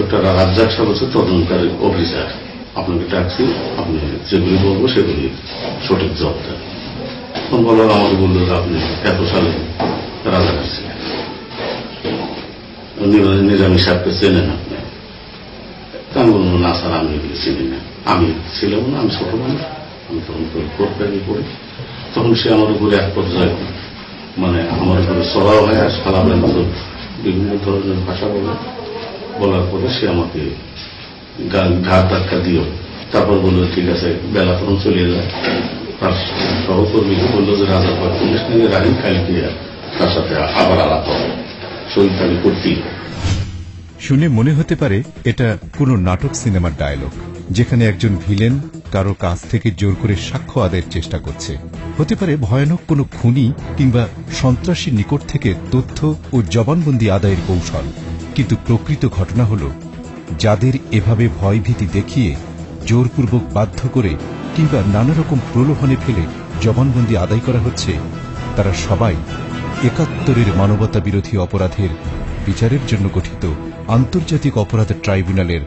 Inspector Razzak সাহেব হচ্ছে তদন্তকারী অফিসার। আপনাকে ডাকছি, আপনি যেগুলি বলব সেগুলি সঠিক জবাব দেন। তখন বলো আমাকে বলল যে আপনি এত সালে রাজাকার ছিলেন নির- নিজামী সাহেবকে চেনেন আপনি। আমি বলব না স্যার, আমি এগুলি চিনি না। আমি ছিলাম না, আমি ছোট মানুষ। আমি তখন তো কোর্ট প্যারি পড়ি। তখন সে আমার উপরে এক পর্যায়ে মানে আমার উপরে চড়াও হয়, আর মতো বিভিন্ন ধরনের ভাষা বলে। বলার পরে সে আমাকে ঘাট ধাক্কা দিও তারপর বলল, ঠিক আছে, বেলা তখন চলে যায়। তার সহকর্মীকে বলল যে, রাজা পাক পুলিশ নিয়ে রাখি কালকে তার সাথে আবার আলাপ হবে। শরীর খালি করতেই শুনে মনে হতে পারে এটা কোনো নাটক সিনেমার ডায়লগ যেখানে একজন ভিলেন কারও কাছ থেকে জোর করে সাক্ষ্য আদায়ের চেষ্টা করছে। হতে পারে ভয়ানক কোনো খুনি কিংবা সন্ত্রাসীর নিকট থেকে তথ্য ও জবানবন্দি আদায়ের কৌশল। কিন্তু প্রকৃত ঘটনা হল, যাদের এভাবে ভয়ভীতি দেখিয়ে জোরপূর্বক বাধ্য করে কিংবা নানা রকম প্রলোভনে ফেলে জবানবন্দি আদায় করা হচ্ছে, তারা সবাই একাত্তরের মানবতা বিরোধী অপরাধের বিচারের জন্য গঠিত আন্তর্জাতিক অপরাধ ট্রাইব্যুনালের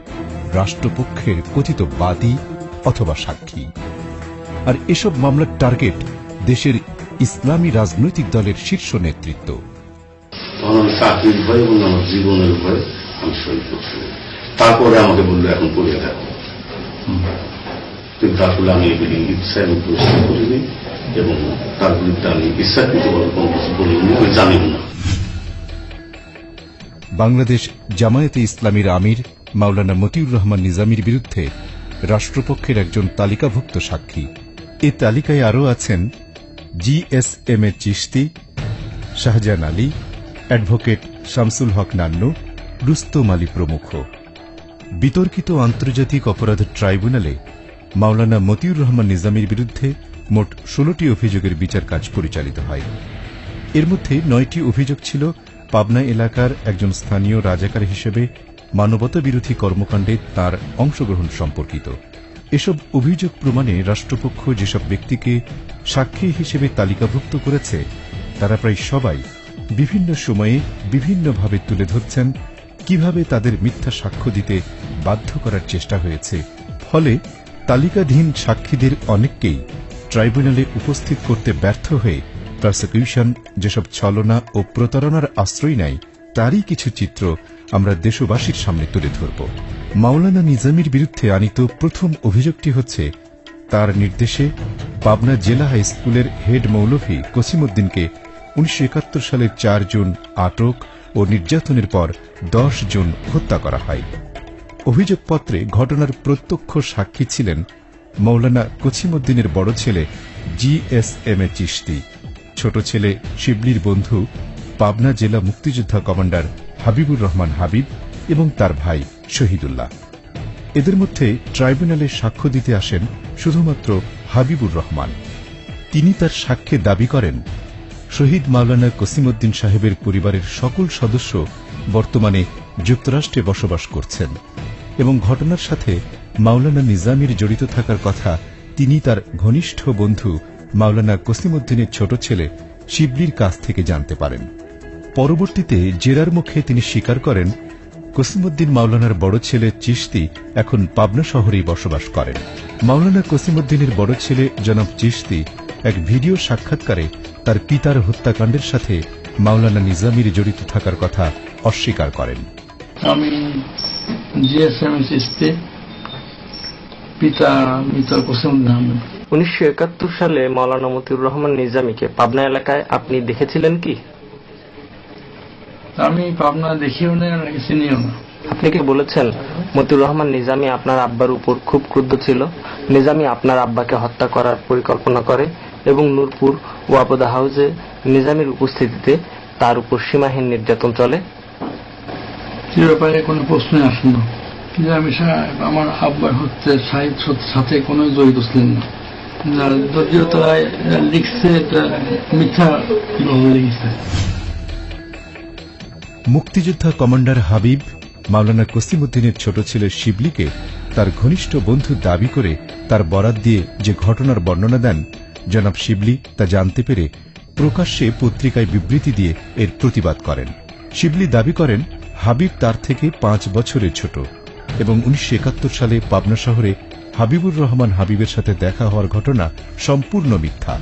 রাষ্ট্রপক্ষের কথিত বাদী অথবা সাক্ষী। আর এসব মামলার টার্গেট দেশের ইসলামী রাজনৈতিক দলের শীর্ষ নেতৃত্ব। চাকরির ভয় এবং আমার জীবনের ভয় আমি সই করছি। তারপরে আমাকে বলল, এখন পড়ে থাকো। কিন্তু আসলে আমি এগুলি ইচ্ছায় আমি প্রশ্ন করিনি এবং তার বিরুদ্ধে আমি ইচ্ছাকৃত বলে কোনো কিছু বলিনি আমি জানিও না। বাংলাদেশ জামায়াতে ইসলামীর আমির মাওলানা মতিউর রহমান নিজামীর বিরুদ্ধে রাষ্ট্রপক্ষের একজন তালিকাভুক্ত সাক্ষী। এ তালিকায় আরও আছেন GSM A Chishti, Shahjahan Ali advocate Shamsul Haq Nannu, Rustam Ali প্রমুখ। বিতর্কিত আন্তর্জাতিক অপরাধ ট্রাইব্যুনালে মাওলানা মতিউর রহমান নিজামীর বিরুদ্ধে মোট ষোলোটি অভিযোগের বিচার কাজ পরিচালিত হয়। এর মধ্যে নয়টি অভিযোগ ছিল পাবনা এলাকার একজন স্থানীয় রাজাকার হিসেবে মানবতা বিরোধী কর্মকাণ্ডে তার অংশগ্রহণ সম্পর্কিত। এসব অভিযোগ প্রমাণে রাষ্ট্রপক্ষ যেসব ব্যক্তিকে সাক্ষী হিসেবে তালিকাভুক্ত করেছে, তারা প্রায় সবাই বিভিন্ন সময়ে বিভিন্নভাবে তুলে ধরছেন কীভাবে তাদের মিথ্যা সাক্ষ্য দিতে বাধ্য করার চেষ্টা হয়েছে। ফলে তালিকাধীন সাক্ষীদের অনেককেই ট্রাইব্যুনালে উপস্থিত করতে ব্যর্থ হয়ে প্রসিকিউশন, যেসব ছলনা ও প্রতারণার আশ্রয় নেয়, তারই কিছু চিত্র আমরা দেশবাসীর সামনে তুলে ধরব। মাওলানা নিজামীর বিরুদ্ধে আনিত প্রথম অভিযোগটি হচ্ছে, তার নির্দেশে পাবনা জেলা হাই স্কুলের হেড মৌলভী কসিমউদ্দিনকে উনিশশো একাত্তর সালের চার জুন আটক ও নির্যাতনের পর দশ জুন হত্যা করা হয়। অভিযোগপত্রে ঘটনার প্রত্যক্ষ সাক্ষী ছিলেন মৌলানা কছিমুদ্দিনের বড় ছেলে জিএসএম এ চিশতি। ছোট ছেলে শিবলির বন্ধু পাবনা জেলা মুক্তিযোদ্ধা কমান্ডার হাবিবুর রহমান হাবিব এবং তার ভাই শহীদুল্লাহ। এদের মধ্যে ট্রাইব্যুনালে সাক্ষ্য দিতে আসেন শুধুমাত্র হাবিবুর রহমান। তিনি তার সাক্ষ্যে দাবি করেন শহীদ মাওলানা কসিমউদ্দিন সাহেবের পরিবারের সকল সদস্য বর্তমানে যুক্তরাষ্ট্রে বসবাস করছেন এবং ঘটনার সাথে মাওলানা নিজামীর জড়িত থাকার কথা তিনি তার ঘনিষ্ঠ বন্ধু মাওলানা কসিমউদ্দিনের ছোট ছেলে শিবলির কাছ থেকে জানতে পারেন। পরবর্তীতে জেরার মুখে তিনি স্বীকার করেন, কসিমউদ্দিন মাওলানার বড় ছেলে চিশতি এখন পাবনা শহরেই বসবাস করেন। মাওলানা কসিমউদ্দিনের বড় ছেলে জনাব চিশতি এক ভিডিও সাক্ষাৎকারে তার পিতার হত্যাকাণ্ডের সাথে মাওলানা নিজামীর জড়িত থাকার কথা অস্বীকার করেন। আমি পিতা মৃত আহমেদ উনিশশো একাত্তর সালে মৌলানা মতিউর রহমান নিজামীকে পাবনা এলাকায় আপনি দেখেছিলেন কি? আমি পাবনা দেখিও না চিনিও না। আপনি কি বলেছেন মতিউর রহমান নিজামী আপনার আব্বার উপর খুব ক্রুদ্ধ ছিল? নিজামী আপনার আব্বাকে হত্যা করার পরিকল্পনা করে এবং নূরপুর ওয়াপদা হাউসে নিজামীর উপস্থিতিতে তার উপর সীমাহীন নির্যাতন চলে। সে ব্যাপারে কোনো প্রশ্নই আসে না। নিজামী সাহেব আমার আব্বার হচ্ছে সাহিদ সাথে কোনো জড়িত ছিলেন না। যদিও তারা লিখছে মিথ্যা লিখছে। মুক্তিযোদ্ধা কমান্ডার হাবিব মাওলানা কসিমউদ্দিনের ছোট ছেলে শিবলিকে তার ঘনিষ্ঠ বন্ধু দাবি করে তার বরাত দিয়ে যে ঘটনার বর্ণনা দেন জনাব শিবলি তা জানতে পেরে প্রকাশ্যে পত্রিকায় বিবৃতি দিয়ে এর প্রতিবাদ করেন। শিবলি দাবি করেন, হাবিব তার থেকে পাঁচ বছরের ছোট এবং উনিশশো একাত্তর সালে পাবনা শহরে হাবিবুর রহমান হাবিবের সাথে দেখা হওয়ার ঘটনা সম্পূর্ণ মিথ্যা।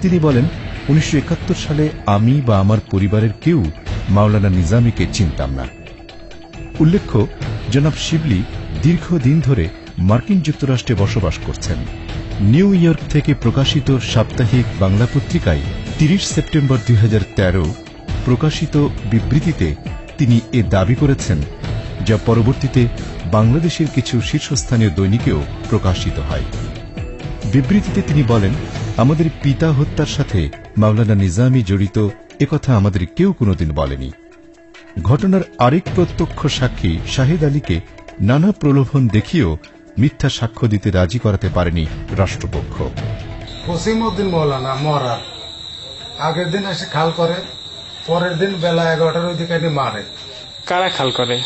তিনি বলেন, উনিশশো একাত্তর সালে আমি বা আমার পরিবারের কেউ মাওলানা নিজামীকে চিনতাম না। উল্লেখ্য, জনাব শিবলি দীর্ঘদিন ধরে মার্কিন যুক্তরাষ্ট্রে বসবাস করছেন। নিউ ইয়র্ক থেকে প্রকাশিত সাপ্তাহিক বাংলা পত্রিকায় তিরিশ সেপ্টেম্বর দুই হাজার তেরো প্রকাশিত বিবৃতিতে তিনি এ দাবি করেছেন, যা পরবর্তীতে বাংলাদেশের কিছু শীর্ষস্থানীয় দৈনিকেও প্রকাশিত হয়। বিবৃতিতে তিনি বলেন, আমাদের পিতা হত্যার সাথে মাওলানা নিজামী জড়িত একথা আমাদের কেউ কোনোদিন বলেনি। ঘটনার আরেক প্রত্যক্ষ সাক্ষী শাহেদ আলীকে নানা প্রলোভন দেখিয়েও মিথ্যা সাক্ষ্য দিতে রাজি করাতে পারেনি রাষ্ট্রপক্ষ। উদ্দিন মৌলানা মরা। আগের দিন এসে খাল করে পরের দিন বেলা এগারোটার ওই দিকে মারে। কারা খাল করে?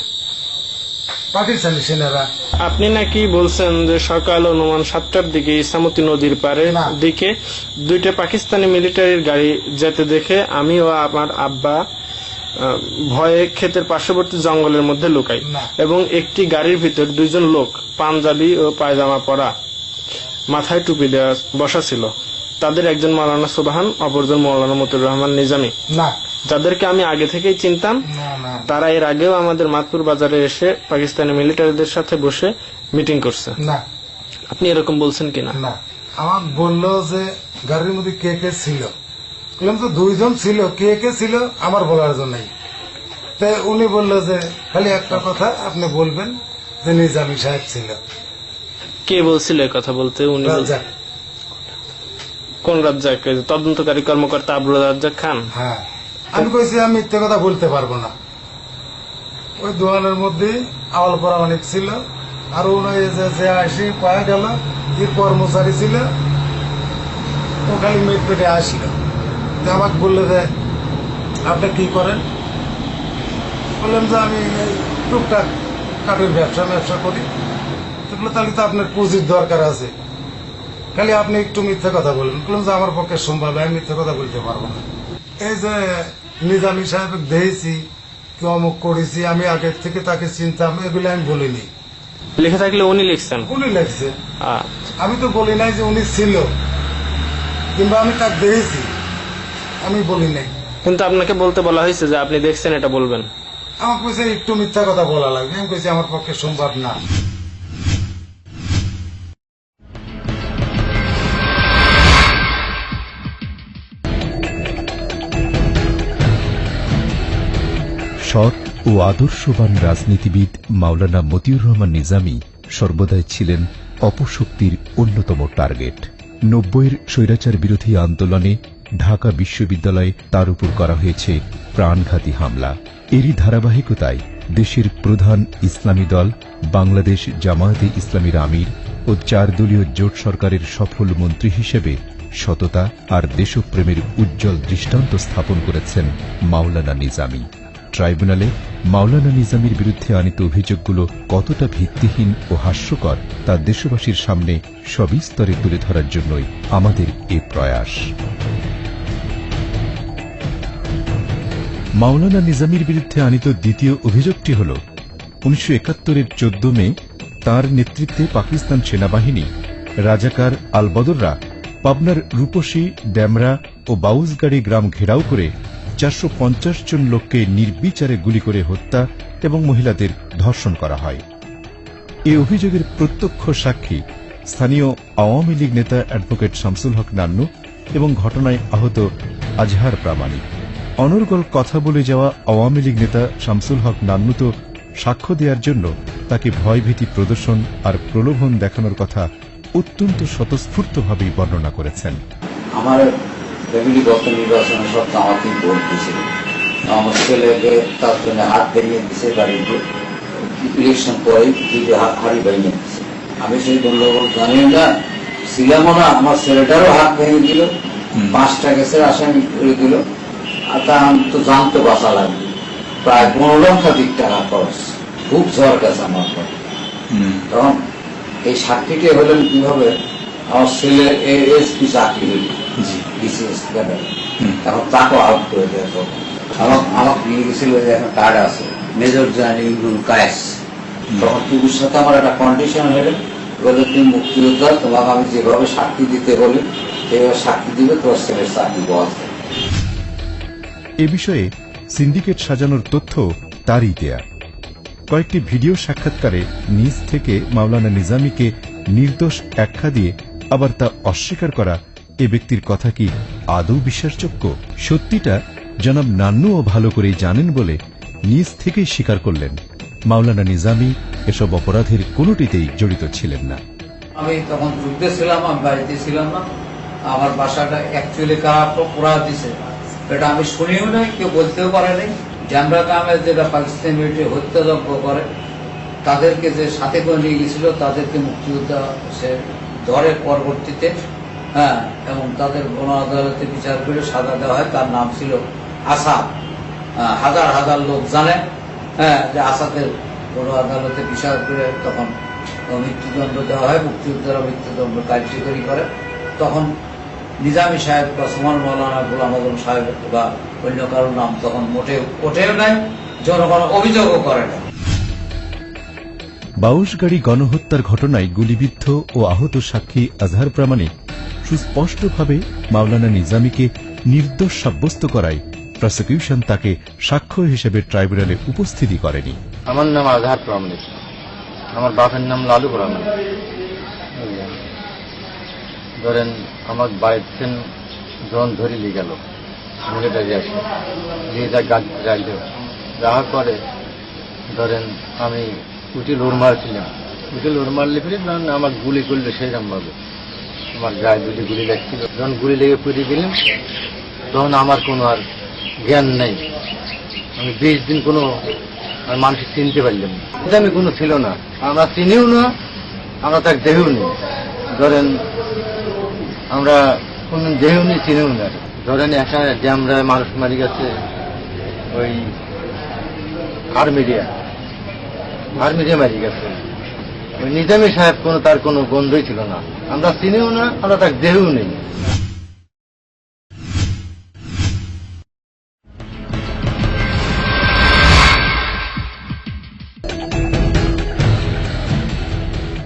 পাকিস্তানি সেনারা। আপনি নাকি বলছেন যে সকাল অনুমান সাতটার দিকে ইসামতি নদীর পারে। দিকে দুইটা পাকিস্তানি মিলিটারির গাড়ি যেতে দেখে আমি ও আমার আব্বা ভয়ে ক্ষেতের পার্শ্ববর্তী জঙ্গলের মধ্যে লুকাই এবং একটি গাড়ির ভিতর দুইজন লোক পাঞ্জাবি ও পায়জামা পরা মাথায় টুপি দেওয়া বসা ছিল। তাদের একজন মৌলানা সুবাহান অপরজন মৌলানা মতুর রহমান নিজামী। যাদেরকে আমি আগে থেকেই চিনতাম তারা এর আগেও আমাদের মাতপুর বাজারে এসে পাকিস্তানি মিলিটারিদের সাথে বসে মিটিং করছে। আপনি এরকম বলছেন কিনা? আমার বলল যে গাড়ির মধ্যে কে কে ছিল? বললাম তো দুইজন ছিল কে কে ছিল আমার বলার জন্য নেই। তাই উনি বলল যে খালি একটা কথা আপনি বলবেন যে নিজামি সাহেব ছিল। কে বলছিল কথা বলতে? উনি কোন রাজ্জাক? তদন্তকারী কর্মকর্তা আবুল রাজ্জাক খান? হ্যাঁ। আমি কইছি আমি মিথ্যে কথা বলতে পারব না। ওই দোকানের মধ্যে আওয়াল পরা অনেক ছিল আর উনি যে আসি পায়ে গেল যে কর্মচারী ছিল ও খালি মেট পেটে আসলো। আমাকে বললে যে আপনি কি করেন? বললাম যে আমি টুকটাক কাঠের ব্যবসা ব্যবসা করি। তো বলল, তাহলে তো আপনার পুঁজির দরকার আছে। খালি আপনি একটু মিথ্যে কথা বলবেন বললাম যে আমার পক্ষে সম্ভব আমি মিথ্যে কথা বলতে পারব না। এই যে নিজামী সাহেব দেখেছি কি অমুক করেছি আমি আগের থেকে তাকে চিনতাম এগুলো আমি বলিনি। লিখে থাকলে উনি লিখছেন? উনি লাগছে আহ, আমি তো বলি নাই যে উনি ছিল কিংবা আমি তাকে দেখেছি। আমি বলি নাই। কিন্তু আপনাকে বলতে বলা হয়েছে যে আপনি দেখছেন এটা বলবেন। আমার কইছে একটু মিথ্যা কথা বলা লাগবে। আমি কইছি আমার পক্ষে সম্ভব না। সৎ ও আদর্শবান রাজনীতিবিদ মাওলানা মতিউর রহমান নিজামী সর্বদাই ছিলেন অপশক্তির অন্যতম টার্গেট। নব্বইয়ের স্বৈরাচার বিরোধী আন্দোলনে ঢাকা বিশ্ববিদ্যালয়ে তার উপর করা হয়েছে প্রাণঘাতী হামলা। এরই ধারাবাহিকতায় দেশের প্রধান ইসলামী দল, বাংলাদেশ জামায়াতে ইসলামীর আমির ও চার দলীয় জোট সরকারের সফল মন্ত্রী হিসেবে সততা আর দেশপ্রেমের উজ্জ্বল দৃষ্টান্ত স্থাপন করেছেন মাওলানা নিজামী। ট্রাইব্যুনালে মাওলানা নিজামীর বিরুদ্ধে আনিত অভিযোগগুলো কতটা ভিত্তিহীন ও হাস্যকর তা দেশবাসীর সামনে সবিস্তরে তুলে ধরার জন্যই আমাদের এ প্রয়াস। মাওলানা নিজামীর বিরুদ্ধে আনিত দ্বিতীয় অভিযোগটি হল, উনিশশো একাত্তরের চোদ্দ মে তার নেতৃত্বে পাকিস্তান সেনাবাহিনী, রাজাকার আলবদররা, পাবনার রূপসী, ড্যামরা ও বাউসগাড়ি গ্রাম ঘেরাও করে চারশো পঞ্চাশ জন লোককে নির্বিচারে গুলি করে হত্যা এবং মহিলাদের ধর্ষণ করা হয়। এই অভিযোগের প্রত্যক্ষ সাক্ষী স্থানীয় আওয়ামী লীগ নেতা অ্যাডভোকেট শামসুল হক নান্নু এবং ঘটনায় আহত আজহার প্রামাণিক। অনর্গল কথা বলে যাওয়া আওয়ামী লীগ নেতা শামসুল হক নান্নু তো সাক্ষ্য দেওয়ার জন্য তাকে ভয়ভীতি প্রদর্শন আর প্রলোভন দেখানোর কথা অত্যন্ত স্বতঃস্ফূর্তভাবেই বর্ণনা করেছেন। আমার ফ্যামিলিগত নির্বাচনে সব আমাকেই ভোট দিয়েছিল। আমার ছেলেকে তার জন্য হাত ভেঙে দিছে বাড়িতে। ইলেকশন পরে দিদি হাড়ি ভেঙে দিছে। আমি সেই গন্ডগোল জানি না ছিলাম না আমার ছেলেটারও হাত ভেঙে দিল। পাঁচটা কেসের আসামি করে দিল। তা আমি তো জানতে বাঁচা লাগবে। প্রায় পনেরো লক্ষাধিক টাকা খরচ। খুব ঝড় গেছে আমার পর তখন এই সাক্ষীটি হলেন কীভাবে? আমার ছেলে এসপি চাকরি হইল। বিসিএস ক্যাডার এখন তাকে আউট করে দেয় তখন আমার আমার বিয়ে গেছিল যে এখন কার্ড আছে। মেজর জেনারেল ইমরুল কায়েস তখন সাথে আমার একটা কন্ডিশন হলে বলে তুমি মুক্তিযোদ্ধা তোমাকে আমি যেভাবে সাক্ষী দিতে বলি সেভাবে সাক্ষী দিবে তোমার ছেলের চাকরি থাকবে। এ বিষয়ে সিন্ডিকেট সাজানোর তথ্য তারই দেয়া। কয়েকটি ভিডিও সাক্ষাৎকারে নিজ থেকে মাওলানা নিজামীকে নির্দোষ ব্যাখ্যা দিয়ে আবার তা অস্বীকার করা এ ব্যক্তির কথা কি আদৌ বিশ্বাসযোগ্য? সত্যিটা জনাব নান্নুও ভালো করেই জানেন বলে নিজ থেকেই স্বীকার করলেন। মাওলানা নিজামী এসব অপরাধের কোনোটিতেই জড়িত ছিলেন না। আমি তখন যুদ্ধে ছিলাম, আমি বাড়িতে ছিলাম না। আমার বাসাটা অ্যাকচুয়ালি কারা পোড়া দিছে? এটা আমি শুনিও নাই, কেউ বলতেও পারে নাই। জামরা গ্রামে যেটা পাকিস্তান মিলিটারি হত্যাযজ্ঞ করে, তাদেরকে যে সাথে করে নিয়ে গেছিল তাদেরকে মুক্তিযোদ্ধা সে ধরে পরবর্তীতে হ্যাঁ এবং তাদের গণ আদালতে বিচার করে সাজা দেওয়া হয়। তার নাম ছিল আসাদ। হাজার হাজার লোক জানে হ্যাঁ যে আসাদের গণ আদালতে বিচার করে তখন মৃত্যুদণ্ড দেওয়া হয়। মুক্তিযোদ্ধারা মৃত্যুদণ্ড কার্যকরী করে। তখন নিজামী সাহেব বা সুমান মৌলানা গোলাম আজম সাহেব বা অন্য কারোর নাম তখন মোটেও ওঠেও নাই জনগণ অভিযোগও করে না বাউশগাড়ি গণহত্যার ঘটনায় গুলিবিদ্ধ ও আহত সাক্ষী আজহার প্রামাণিক সুস্পষ্টভাবে মাওলানা নিজামীকে নির্দোষ সাব্যস্ত করায় প্রসিকিউশন তাকে সাক্ষ্য হিসেবে ট্রাইব্যুনালে উপস্থিতি করেনি। আমার নাম আজহার প্রামাণিক। আমার বাপের নাম লালু প্রামাণিক। ধরেন, আমার বাড়িতে যখন ধরে নিয়ে গেল মিলিটারি আসে নিয়ে যা গাড়ি রাখল যাওয়ার পরে, ধরেন, আমি উঠে লোর মারছিলাম। উঠে লোর মারলে ফিরে ধরেন, আমার গুলি করলে সেইরকম ভাবে আমার গায়ে দুটি গুলি লাগছিল। যখন গুলি লেগে পুড়ে গেলাম, তখন আমার কোনো আর জ্ঞান নেই। আমি বিশ দিন কোনো মানুষ চিনতে পারলাম না। আমি কোনো ছিল না। আমরা চিনিও না, আমরা তার দেহেও নেই। ধরেন আমরা কোন দেহেও নিয়ে চিনেও না। ধরেন একা ড্যামরা মানুষ মারি গেছে, ওই আর্মিডিয়া। আর্মিডিয়া মারি গেছে। ওই নিজামী সাহেব কোনো, তার কোনো গন্ধই ছিল না। আমরা চিনেও না, আমরা তার দেহেও নেই।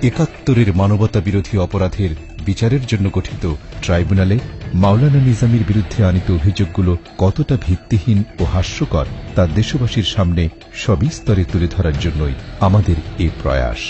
একাত্তরের মানবতা বিরোধী অপরাধের বিচারের জন্য গঠিত ট্রাইব্যুনালে মাওলানা নিজামীর বিরুদ্ধে আনিত অভিযোগগুলো কতটা ভিত্তিহীন ও হাস্যকর তা দেশবাসীর সামনে সবিস্তরে তুলে ধরার জন্যই আমাদের এই প্রয়াস।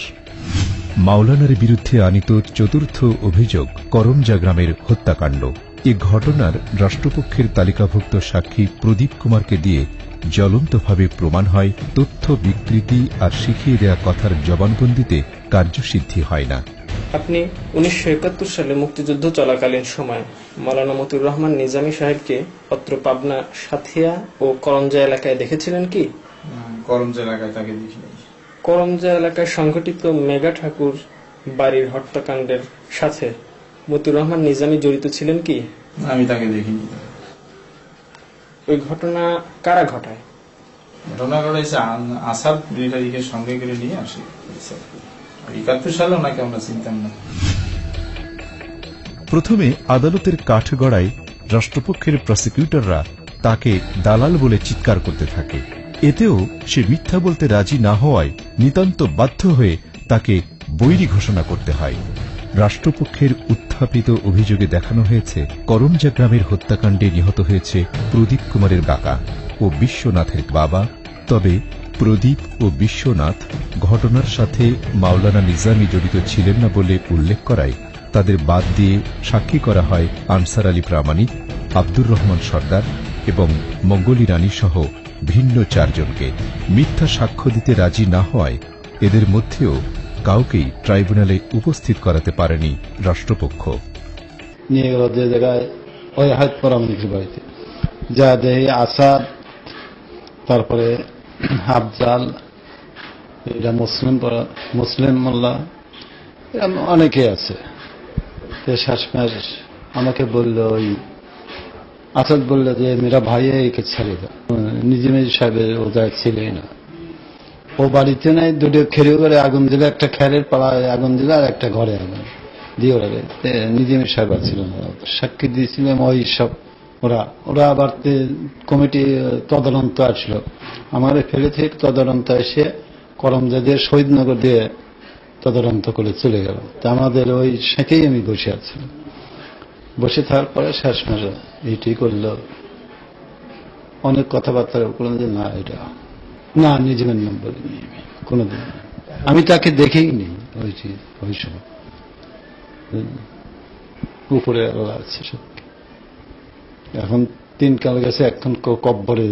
মাওলানার বিরুদ্ধে আনিত চতুর্থ অভিযোগ, করমজা গ্রামের হত্যাকাণ্ড। এ ঘটনার রাষ্ট্রপক্ষের তালিকাভুক্ত সাক্ষী প্রদীপ কুমারকে দিয়ে জ্বলন্তভাবে প্রমাণ হয় তথ্য বিকৃতি আর শিখিয়ে দেয়া কথার জবানবন্দিতে কার্যসিদ্ধি হয় না। আপনি উনিশশো একাত্তর সালে মুক্তিযুদ্ধ চলাকালীন সময় মৌলানা মতিউর রহমান নিজামী সাহেবকে অত্র পাবনা সাথিয়া ও করঞ্জা এলাকায় দেখেছিলেন কি? করমজ এলাকায় তাকে দেখি করঞ্জা এলাকায় সংঘটিত মেগা ঠাকুর বাড়ির হত্যাকাণ্ডের সাথে মতিউর রহমান নিজামী জড়িত ছিলেন কি? আমি তাকে দেখিনি। ওই ঘটনা কারা ঘটায়? ঘটনা ঘটেছে আন- আসাদ মিলিটারিকে সঙ্গে করে নিয়ে আসি। একাত্তর সালে ওনাকে আমরা চিনতাম না। প্রথমে আদালতের কাঠগড়ায় রাষ্ট্রপক্ষের প্রসিকিউটররা তাকে দালাল বলে চিৎকার করতে থাকে। এতেও সে মিথ্যা বলতে রাজি না হওয়ায় নিতান্ত বাধ্য হয়ে তাকে বৈরী ঘোষণা করতে হয়। রাষ্ট্রপক্ষের উত্থাপিত অভিযোগে দেখানো হয়েছে, করমজা গ্রামের হত্যাকাণ্ডে নিহত হয়েছে প্রদীপ কুমারের কাকা ও বিশ্বনাথের বাবা। তবে প্রদীপ ও বিশ্বনাথ ঘটনার সাথে মাওলানা নিজামী জড়িত ছিলেন না বলে উল্লেখ করায় তাদের বাদ দিয়ে সাক্ষী করা হয় আনসার আলী প্রামাণিক, আব্দুর রহমান সর্দার এবং মঙ্গলী রানী সহ ভিন্ন চারজনকে। মিথ্যা সাক্ষ্য দিতে রাজি না হওয়ায় এদের মধ্যেও কাউকেই ট্রাইব্যুনালে উপস্থিত করাতে পারেনি রাষ্ট্রপক্ষ। নিয়ে গেল যে জায়গায় ওই হাত পরামনিকের বাড়িতে। যা দেহে আসাদ তারপরে হাফজাল এটা মুসলিম মুসলিম মোল্লা অনেকে আছে। শেষমেশ আমাকে বলল ওই আসাদ বলল যে মেরা ভাই একে ছেড়ে দাও। নিজে নিজে সাহেবের ও জায়গায় ছিলই না। ও বাড়িতে নাই, দুটো খেরিও করে আগুন দিলে, একটা খেরের পাড়ায় আগুন দিলে আর একটা ঘরে আগুন দিয়ে ওরা নিজে সাহেব ছিল সাক্ষী দিয়েছিলাম, ওই সব ওরা ওরা আবার কমিটি তদন্ত আসলো। আমার ফেলে থেকে তদন্ত এসে করমজাদের শহীদনগর দিয়ে তদন্ত করে চলে গেল। তা আমাদের ওই সেঁকেই আমি বসে আছি। বসে থাকার পরে শেষ মাসে এইটি করল। অনেক কথাবার্তা করলাম যে, না, এটা না নিজের নাম বলিনি কোনোদিন। আমি তাকে দেখেই নি ওই ওই সময়? উপরে আল্লাহ আছে সব এখন তিন কাল গেছে, এখন কব্বরে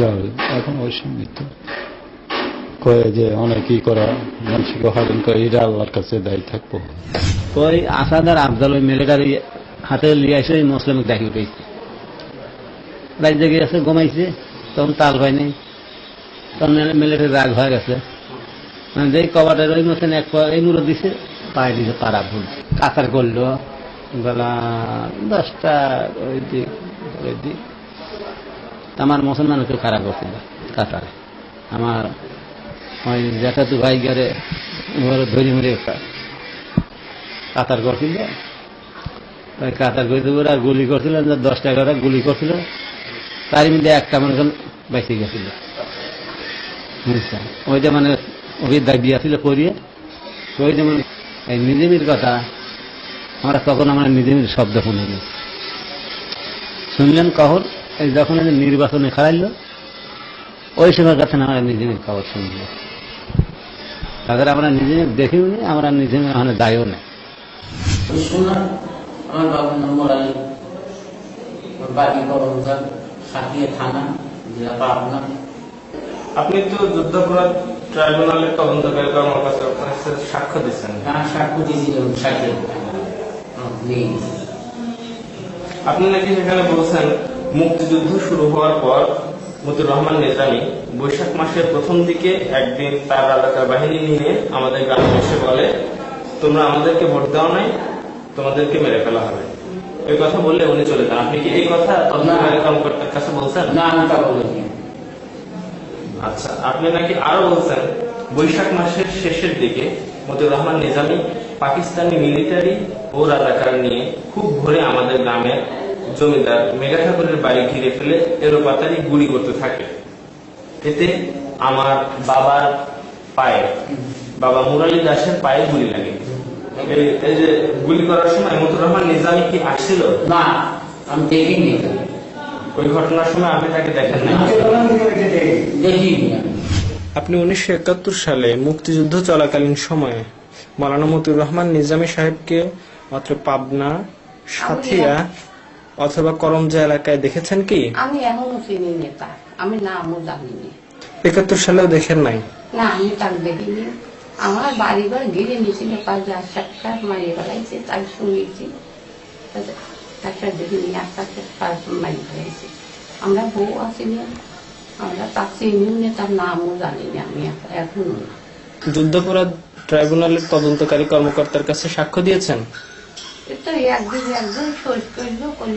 যাবে এখন ওই সময় তো কয়ে যে অনেকই করা মানুষকে হরেন করে এটা আল্লাহর কাছে দায়ী থাকব। ওই আসাদ আর আফজাল ওই মেলেটার হাতে লিয়ে এসে মুসলিম দেখি উঠেছে। রাত জেগে গেছে ঘুমাইছে, তখন তাল হয় নাই। মেলেটের রাগ হয়ে গেছে। মানে যেই কবাটের ওই মতন এক এই মুড়ো দিছে, পায়ে দিছে পাড়া ভুল। কাতার করল। বেলা, দশটা ওই দিক ওই দিক। আমার মুসলমান একটু খারাপ করছিল? কাতারে। আমার ওই যেটা তো ভাই গেলে ধরি মরে কাতার করছিল। ওই কাতার করতে করে আর গুলি করছিল দশটা এগারোটা গুলি করছিল। তার মধ্যে একটা মনে করেন বেঁচে গেছিল। বুঝছেন? ওইটা মানে করিয়ে ওই যেমন এই নিজামির কথা, আমরা তখন আমরা নিজামির শব্দ শুনিনি শুনলেন কখন? এই যখন নির্বাচনে খারাইল ওই সময় কাছে আমরা নিজামির খবর শুনল তাদের আমরা নিজে দেখিও আমরা নিজে ওখানে দায়ও নেই আমার বাড়ি থানা, জেলা পাবনা। আপনি তো যুদ্ধাপরাধ ট্রাইব্যুনালের তদন্তকারী কর্মকর্তার কাছে সাক্ষ্য দিচ্ছেন। তার সাক্ষ্য নিয়ে গেছি। আপনি নাকি সেখানে বলছেন মুক্তিযুদ্ধ শুরু হওয়ার পর মতিউর রহমান নিজামী বৈশাখ মাসের প্রথম দিকে একদিন তার রাজাকার বাহিনী নিয়ে আমাদের গ্রামে এসে বলে তোমরা আমাদেরকে ভোট দাও নাই তোমাদেরকে মেরে ফেলা হবে। এই কথা বললে উনি চলে যান। আপনি কি এই কথা কর্মকর্তার কাছে বলছেন? না আমি তা বলিনি। আচ্ছা আপনি নাকি আরও বলছেন, বৈশাখ মাসের শেষের দিকে মতিউর রহমান নিজামী পাকিস্তানি মিলিটারি ও রাজাকার নিয়ে খুব ভোরে আমাদের গ্রামের জমিদার মেঘা ঠাকুরের বাড়ি ঘিরে ফেলে এরোপাতারি গুলি করতে থাকে। এতে আমার বাবার পায়ে, বাবা মুরালি দাসের পায়ে গুলি লাগে। এই- যে গুলি করার সময় মতিউর রহমান নিজামী কি আসছিল? না, আমি দেখিনি। ওই ঘটনার সময় আপনি তাকে দেখেন না আপনি উনিশশো একাত্তর সালে মুক্তিযুদ্ধ চলাকালীন সময়ে মালানা মতিউর রহমান নিজামী সাহেবকে মাত্র পাবনা সাথিয়া অথবা করমজা এলাকায় দেখেছেন কি? আমি এখনও চিনি নেতা আমি নামও জানিনি একাত্তর সালেও দেখেন নাই? না আমি তার দেখিনি। আমার বাড়ি ঘর ঘিরে নিয়েছিল পাঁচ হাজার সাতটা মারিয়ে বেড়াইছে তাই শুনেছি। একটা আস্তে পাঁচ মারি ফেলাইছে আমরা বউ আসিনি আমরা তার চিনিও নে তার নামও জানিনি আমি এখনও না। যুদ্ধাপরাধ ট্রাইব্যুনালের তদন্তকারী কর্মকর্তার কাছে সাক্ষ্য দিয়েছেন? তো একদিন একজন শোধ করল করল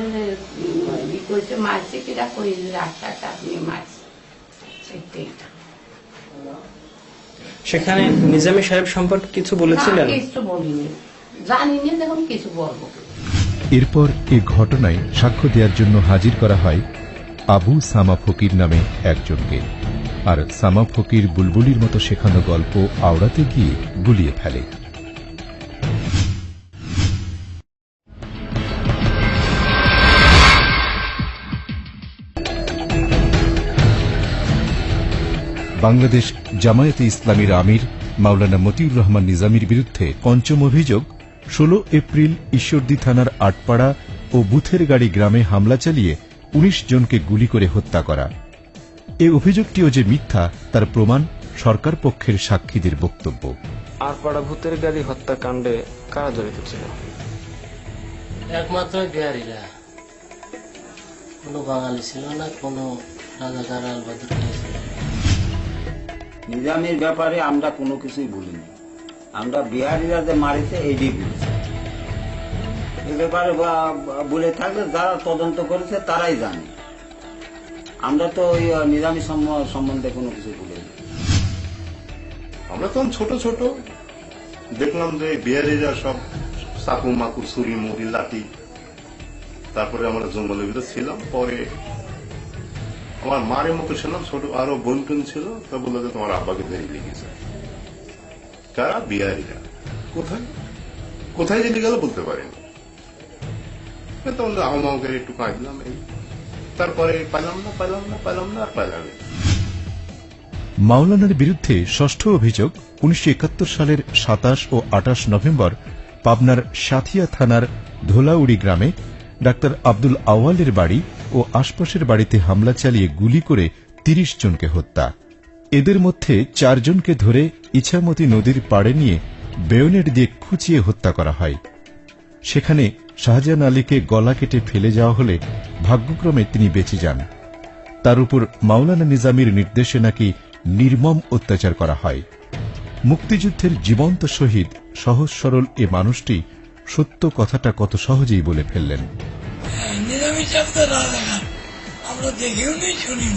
উম, ই করছে মারছে কিরা করি রাস্তাটা আপনি মারছে। সেটাই। সেখানে নিজামী সাহেব সম্পর্কে কিছু বলেছিলেন? না, কিছু বলিনি। জানিনি দেখুন কিছু বলব। এরপর এ ঘটনায় সাক্ষ্য দেওয়ার জন্য হাজির করা হয় আবু সামা ফকির নামে একজনকে। আর সামা ফকির বুলবুলির মতো শেখানো গল্প আওড়াতে গিয়ে গুলিয়ে ফেলে। বাংলাদেশ জামায়াতে ইসলামীর আমির মাওলানা মতিউর রহমান নিজামীর বিরুদ্ধে পঞ্চম অভিযোগ ষোলো এপ্রিল ঈশ্বরদী থানার আটপাড়া ও বুথের গাড়ি গ্রামে হামলা চালিয়ে ১৯ জনকে গুলি করে হত্যা করা। এ অভিযোগটিও যে মিথ্যা তার প্রমাণ সরকার পক্ষের সাক্ষীদের বক্তব্য। আর পাড়া ভূতের গাড়ি হত্যাকাণ্ডে কারা জড়িত ছিল? একমাত্র বিহারিরা। কোনো বাঙালি ছিল না কোনো রাজাকার আলবাদুর নিজামের ব্যাপারে আমরা কোনো কিছুই বলিনি। আমরা বিহারিরা যে মারিছে এইটাই বলেছি এ ব্যাপারে বলে থাকলে যারা তদন্ত করেছে, তারাই জানে। আমরা তো ওই নিজামী সম্বন্ধে কোনো কিছু বলিনি। আমরা তখন ছোট ছোট। দেখলাম যে বিহারিরা সব চাকু মাকু ছুরি, মুড়ি, লাঠি। তারপরে আমরা জঙ্গলের ভিতরে ছিলাম। পরে আমার মারের মতো ছিলাম, ছোট, আরও বোন ছিল। তা বলল যে তোমার আব্বাকে ধরে লেগেছে কারা বিহারিরা। কোথায়? কোথায় যেতে গেল বলতে পারেনি। তখন আমার করে একটু কাঁদলাম তারপরে পাইলাম না পাইলাম না পাইলাম না, আর পাইলাম না। মাওলানার বিরুদ্ধে ষষ্ঠ অভিযোগ উনিশশো একাত্তর সালের সাতাশ ও আটাশ নভেম্বর পাবনার সাথিয়া থানার ধোলাউড়ি গ্রামে ডাক্তার আব্দুল আওয়ালের বাড়ি ও আশপাশের বাড়িতে হামলা চালিয়ে গুলি করে তিরিশ জনকে হত্যা। এদের মধ্যে চারজনকে ধরে ইছামতি নদীর পাড়ে নিয়ে বেয়নেট দিয়ে খুঁচিয়ে হত্যা করা হয়। সেখানে শাহজাহান আলীকে গলা কেটে ফেলে যাওয়া হলে ভাগ্যক্রমে তিনি বেঁচে যান। তার উপর মাওলানা নিজামীর নির্দেশে নাকি নির্মম অত্যাচার করা হয়। মুক্তিযুদ্ধের জীবন্ত শহীদ সহজ সরল এ মানুষটি সত্য কথাটা কত সহজেই বলে ফেললেন। রাজাঘাট আমরা দেখেও নেই, শুনি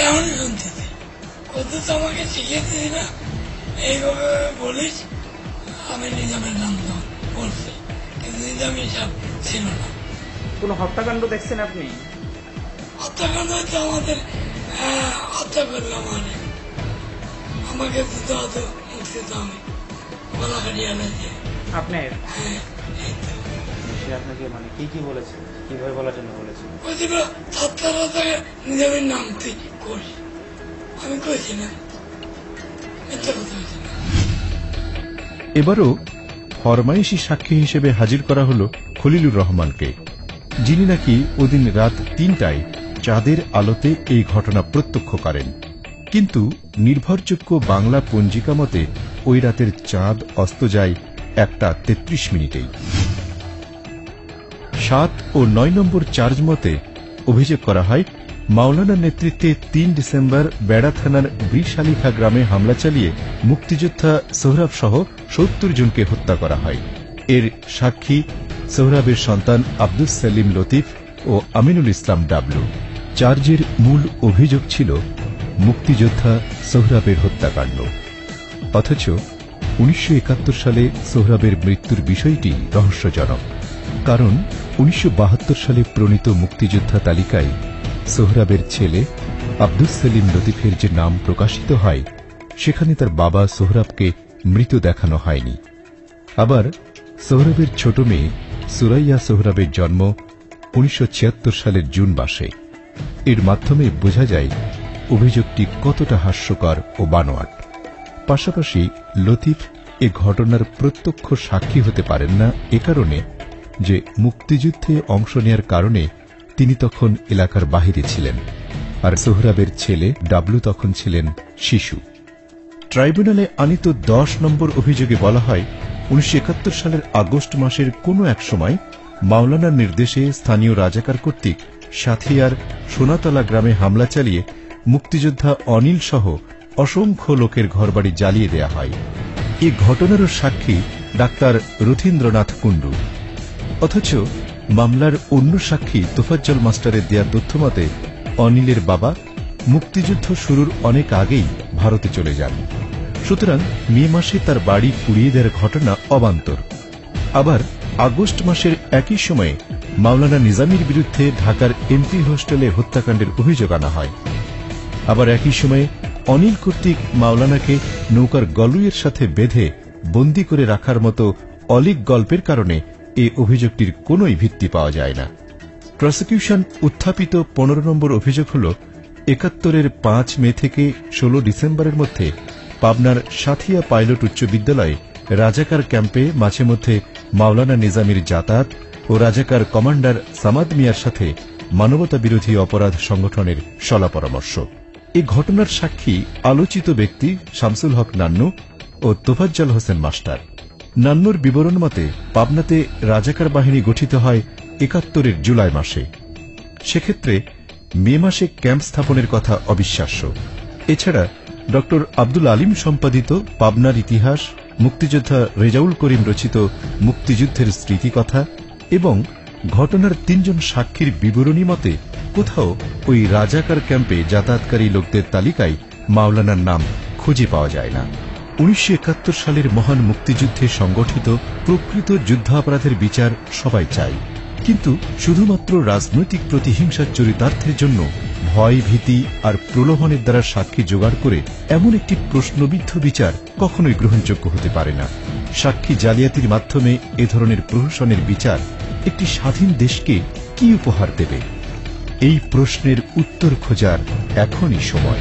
এখন শুনতেছি কত তো আমাকে শিখিয়েছিস না। এইভাবে বলিস আমি নিজামের নাম বলছি। কিন্তু নিজামি সব ছিল না। কোন হত্যাকাণ্ড দেখছেন আপনি? হত্যাকাণ্ড হচ্ছে আমাদের হত্যা করল মানে আমাকে তো অত মুক্তি তো আমি গলা কাটিয়ে আনাইছে আপনার? হ্যাঁ সে আপনাকে মানে কি কি বলেছে? কীভাবে বলার জন্য বলেছে? বলছিল সত্তর থেকে নিজামের নাম তুই করিস। এবারও ফরমাইশি সাক্ষী হিসেবে হাজির করা হল খলিলুর রহমানকে, যিনি নাকি ওদিন রাত তিনটায় চাঁদের আলোতে এই ঘটনা প্রত্যক্ষ করেন। কিন্তু নির্ভরযোগ্য বাংলা পঞ্জিকা মতে ওই রাতের চাঁদ অস্ত যায় একটা তেত্রিশ মিনিটেই। সাত ও নয় নম্বর চার্জ মতে অভিযোগ করা হয় মাওলানার নেতৃত্বে তিন ডিসেম্বর বেড়া থানার ব্রিশালিখা গ্রামে হামলা চালিয়ে মুক্তিযোদ্ধা সোহরাব সহ সত্তর জনকে হত্যা করা হয়। এর সাক্ষী সোহরাবের সন্তান আব্দুস সেলিম লতিফ ও আমিনুল ইসলাম ডাবলু। চার্জের মূল অভিযোগ ছিল মুক্তিযোদ্ধা সোহরাবের হত্যাকাণ্ড। অথচ উনিশশো একাত্তর সালে সোহরাবের মৃত্যুর বিষয়টি রহস্যজনক। কারণ উনিশশো বাহাত্তর সালে প্রণীত মুক্তিযোদ্ধা তালিকায় সোহরাবের ছেলে আব্দুস সেলিম লতিফের যে নাম প্রকাশিত হয়, সেখানে তার বাবা সোহরাবকে মৃত দেখানো হয়নি। আবার সোহরাবের ছোট মেয়ে সুরাইয়া সোহরাবের জন্ম উনিশশো ছিয়াত্তর সালের জুন মাসে। এর মাধ্যমে বোঝা যায় অভিযোগটি কতটা হাস্যকর ও বানোয়াট। পাশাপাশি লতিফ এ ঘটনার প্রত্যক্ষ সাক্ষী হতে পারেন না এ কারণে যে মুক্তিযুদ্ধে অংশ নেয়ার কারণে তিনি তখন এলাকার বাহিরে ছিলেন, আর সোহরাবের ছেলে ডাবলু তখন ছিলেন শিশু। ট্রাইব্যুনালে আনিত দশ নম্বর অভিযোগে বলা হয়, উনিশশো একাত্তর সালের আগস্ট মাসের কোনো এক সময় মাওলানার নির্দেশে স্থানীয় রাজাকার কর্তৃক সাথিয়ার সোনাতলা গ্রামে হামলা চালিয়ে মুক্তিযোদ্ধা অনিল সহ অসংখ্য লোকের ঘরবাড়ি জ্বালিয়ে দেয়া হয়। এ ঘটনারও সাক্ষী ডাক্তার রথীন্দ্রনাথ কুণ্ডু। অথচ মামলার অন্য সাক্ষী তোফাজ্জল মাস্টারের দেয়া তথ্যমতে, অনিলের বাবা মুক্তিযুদ্ধ শুরুর অনেক আগেই ভারতে চলে যান। সুতরাং মে মাসে তার বাড়ি পুড়িয়ে দেওয়ার ঘটনা অবান্তর। আবার আগস্ট মাসের একই সময়ে মাওলানা নিজামীর বিরুদ্ধে ঢাকার এমপি হোস্টেলে হত্যাকাণ্ডের অভিযোগ আনা হয়। আবার একই সময়ে অনিল কর্তৃক মাওলানাকে নৌকার গলুইয়ের সাথে বেঁধে বন্দি করে রাখার মতো অলিক গল্পের কারণে এ অভিযোগটির কোনই ভিত্তি পাওয়া যায় না। প্রসিকিউশন উত্থাপিত পনেরো নম্বর অভিযোগ হল, একাত্তরের পাঁচ মে থেকে ষোলো ডিসেম্বরের মধ্যে পাবনার সাথিয়া পাইলট উচ্চ বিদ্যালয়ে রাজাকার ক্যাম্পে মাঝে মধ্যে মাওলানা নিজামীর যাতায়াত ও রাজাকার কমান্ডার সামাদ মিয়ার সাথে মানবতা বিরোধী অপরাধ সংগঠনের সলা পরামর্শ এ ঘটনার সাক্ষী আলোচিত ব্যক্তি শামসুল হক নান্নু ও তোফাজ্জল হোসেন মাস্টার। নান্নুর বিবরণ মতে, পাবনাতে রাজাকার বাহিনী গঠিত হয় একাত্তরের জুলাই মাসে। সেক্ষেত্রে মে মাসে ক্যাম্প স্থাপনের কথা অবিশ্বাস্য। এছাড়া ড. আব্দুল আলিম সম্পাদিত পাবনার ইতিহাস, মুক্তিযোদ্ধা রেজাউল করিম রচিত মুক্তিযুদ্ধের স্মৃতিকথা এবং ঘটনার তিনজন সাক্ষীর বিবরণী মতে, কোথাও ওই রাজাকার ক্যাম্পে যাতায়াতকারী লোকদের তালিকায় মাওলানার নাম খুঁজে পাওয়া যায় না। উনিশশো একাত্তর সালের মহান মুক্তিযুদ্ধে সংগঠিত প্রকৃত যুদ্ধাপরাধের বিচার সবাই চাই কিন্তু শুধুমাত্র রাজনৈতিক প্রতিহিংসার চরিতার্থের জন্য ভয়, ভীতি আর প্রলোভনের দ্বারা সাক্ষী জোগাড় করে এমন একটি প্রশ্নবিদ্ধ বিচার কখনোই গ্রহণযোগ্য হতে পারে না। সাক্ষী জালিয়াতির মাধ্যমে এ ধরনের প্রহসনের বিচার একটি স্বাধীন দেশকে কি উপহার দেবে? এই প্রশ্নের উত্তর খোঁজার এখনই সময়।